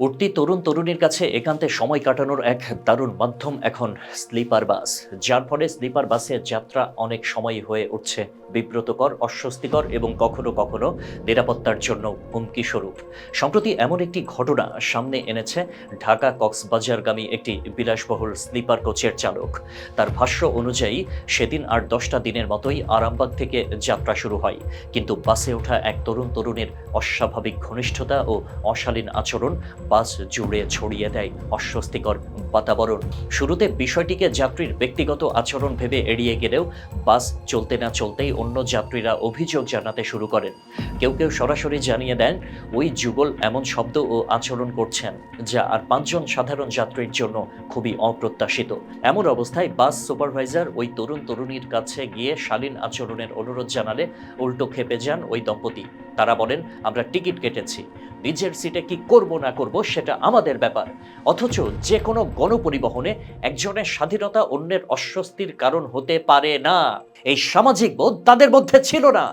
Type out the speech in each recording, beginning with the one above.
উঠতি তরুণ তরুণীর কাছে একান্তে সময় কাটানোর এক দারুণ মাধ্যম এখন স্লিপার বাস। যার ফলে স্লিপার বাসের যাত্রা অনেক সময় হয়ে উঠছে বিব্রতকর, অস্বস্তিকর এবং কখনো কখনো নিরাপত্তার জন্য হুমকি স্বরূপ। সম্প্রতি এমন একটি ঘটনা সামনে এনেছে ঢাকা কক্সবাজারগামী একটি বিলাসবহুল স্লিপার কোচের চালক। তার ভাষ্য অনুযায়ী, সেদিন আর দশটা দিনের মতোই আরামবাগ থেকে যাত্রা শুরু হয়। কিন্তু বাসে ওঠা এক তরুণ তরুণীর অস্বাভাবিক ঘনিষ্ঠতা ও অশালীন আচরণ বাস জুড়ে ছড়িয়ে দেয় অস্বস্তিকর বাতাবরণ। শুরুতে বিষয়টিকে যাত্রীর ব্যক্তিগত আচরণ ভেবে এড়িয়ে গেলেও বাস চলতে না চলতেই অন্য যাত্রীরা অভিযোগ জানাতে শুরু করেন। কেউ কেউ সরাসরি জানিয়ে দেন, ওই যুগল এমন শব্দ ও আচরণ করছেন, যা আর পাঁচজন সাধারণ যাত্রীর জন্য খুবই অপ্রত্যাশিত। এমন অবস্থায় বাস সুপারভাইজার ওই তরুণ তরুণীর কাছে গিয়ে শালীন আচরণের অনুরোধ জানালে উল্টো খেপে যান ওই দম্পতি। তারা বলেন, আমরা টিকিট কেটেছি। নিজের সিটে কি করব না করব সেটা আমাদের ব্যাপার। অথচ যে কোনো গণপরিবহনে একজনের স্বাধীনতা অন্যের অস্বস্তির কারণ হতে পারে না। এই সামাজিক বোধ তাদের মধ্যে ছিল না।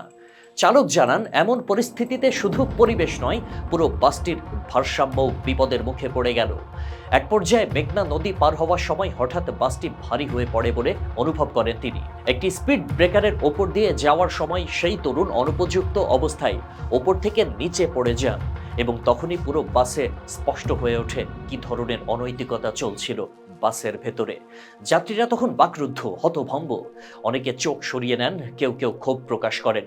চালক জানান, এমন পরিস্থিতিতে শুধু পরিবেশ নয়, পুরো বাসটির ভারসাম্য বিপদের মুখে পড়ে গেল। এক পর্যায়ে মেঘনা নদী পার হওয়ার সময় হঠাৎ বাসটি ভারী হয়ে পড়ে বলে অনুভব করেন তিনি। একটি স্পিড ব্রেকারের ওপর দিয়ে যাওয়ার সময় সেই তরুণ অনুপযুক্ত অবস্থায় ওপর থেকে নিচে পড়ে যান। এবং তখনই পুরো বাসে স্পষ্ট হয়ে ওঠে কি ধরনের অনৈতিকতা চলছিল বাসের ভেতরে। যাত্রীরা তখন বাকরুদ্ধ, হতভম্ব। অনেকে চোখ সরিয়ে নেন, কেউ কেউ ক্ষোভ প্রকাশ করেন।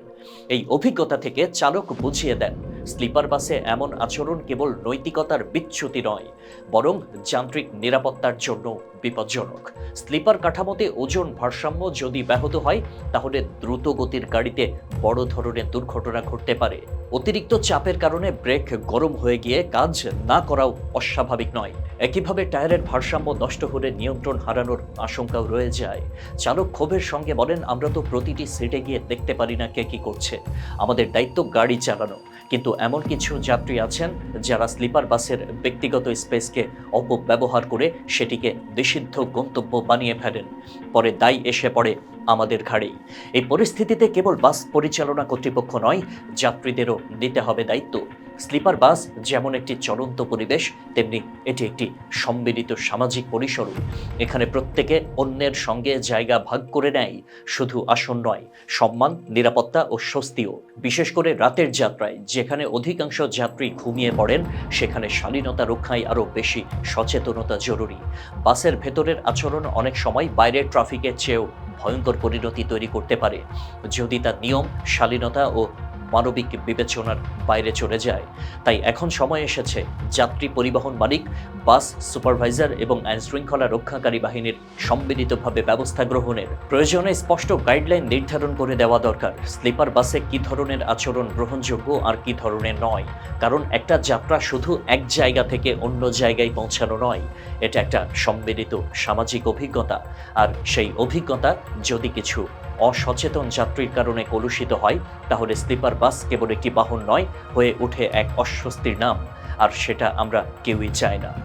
এই অভিজ্ঞতা থেকে চালক বুঝিয়ে দেন স্লিপার বাসে এমন আচরণ কেবল নৈতিকতার বিচ্যুতি নয়, বরং যান্ত্রিক নিরাপত্তার জন্য বিপজ্জনক। স্লিপার কাঠামোতে ওজন ভারসাম্য যদি ব্যাহত হয়, তাহলে দ্রুত গতির গাড়িতে বড় ধরনের দুর্ঘটনা ঘটতে পারে। অতিরিক্ত চাপের কারণে ব্রেক গরম হয়ে গিয়ে কাজ না করাও অস্বাভাবিক নয়। একইভাবে টায়ারের ভারসাম্য নষ্ট হলে নিয়ন্ত্রণ হারানোর আশঙ্কাও রয়ে যায়। চালক ক্ষোভের সঙ্গে বলেন, আমরা তো প্রতিটি সিটে গিয়ে দেখতে পারি না কে কি করছে। আমাদের দায়িত্ব গাড়ি চালানো। কিন্তু এমন কিছু যাত্রী আছেন যারা স্লিপার বাসের ব্যক্তিগত স্পেসকে অপব্যবহার করে সেটিকে নিষিদ্ধ গন্তব্য বানিয়ে ফেলেন। পরে দায় এসে পড়ে আমাদের ঘাড়েই। এই পরিস্থিতিতে কেবল বাস পরিচালনা কর্তৃপক্ষ নয়, যাত্রীদেরও নিতে হবে দায়িত্ব। স্লিপার বাস যেমন একটি চলন্ত পরিবেশ, তেমনি এটি একটি সম্মিলিত সামাজিক পরিসর এখানে প্রত্যেকে অন্যের সঙ্গে জায়গা ভাগ করে নেয়, শুধু আসন নয়, সম্মান, নিরাপত্তা ও স্বস্তিও। বিশেষ করে রাতের যাত্রায়, যেখানে অধিকাংশ যাত্রী ঘুমিয়ে পড়েন, সেখানে শালীনতা রক্ষায় আরও বেশি সচেতনতা জরুরি। বাসের ভেতরের আচরণ অনেক সময় বাইরের ট্রাফিকের চেয়েও ভয়ঙ্কর পরিণতি তৈরি করতে পারে। যদি তার নিয়ম, শালীনতা ও মানবিক বিবেচনার বাইরে চলে যায়। তাই এখন সময় এসেছে যাত্রী পরিবহন মালিক, বাস সুপারভাইজার এবং আইন শৃঙ্খলা রক্ষাকারী বাহিনীর সম্মিলিতভাবে ব্যবস্থা গ্রহণের। প্রয়োজনে স্পষ্ট গাইডলাইন নির্ধারণ করে দেওয়া দরকার। স্লিপার বাসে কি ধরনের আচরণ গ্রহণযোগ্য আর কি ধরনের নয়। কারণ একটা যাত্রা শুধু এক জায়গা থেকে অন্য জায়গায় পৌঁছানো নয়। এটা একটা সম্মিলিত সামাজিক অভিজ্ঞতা। আর সেই অভিজ্ঞতা যদি কিছু অসচেতন যাত্রীর কারণে কলুষিত হয়, তাহলে স্লিপার বাস কেবল একটি বাহন নয়, হয়ে ওঠে এক অস্বস্তির নাম। আর সেটা আমরা কেউই চাই না।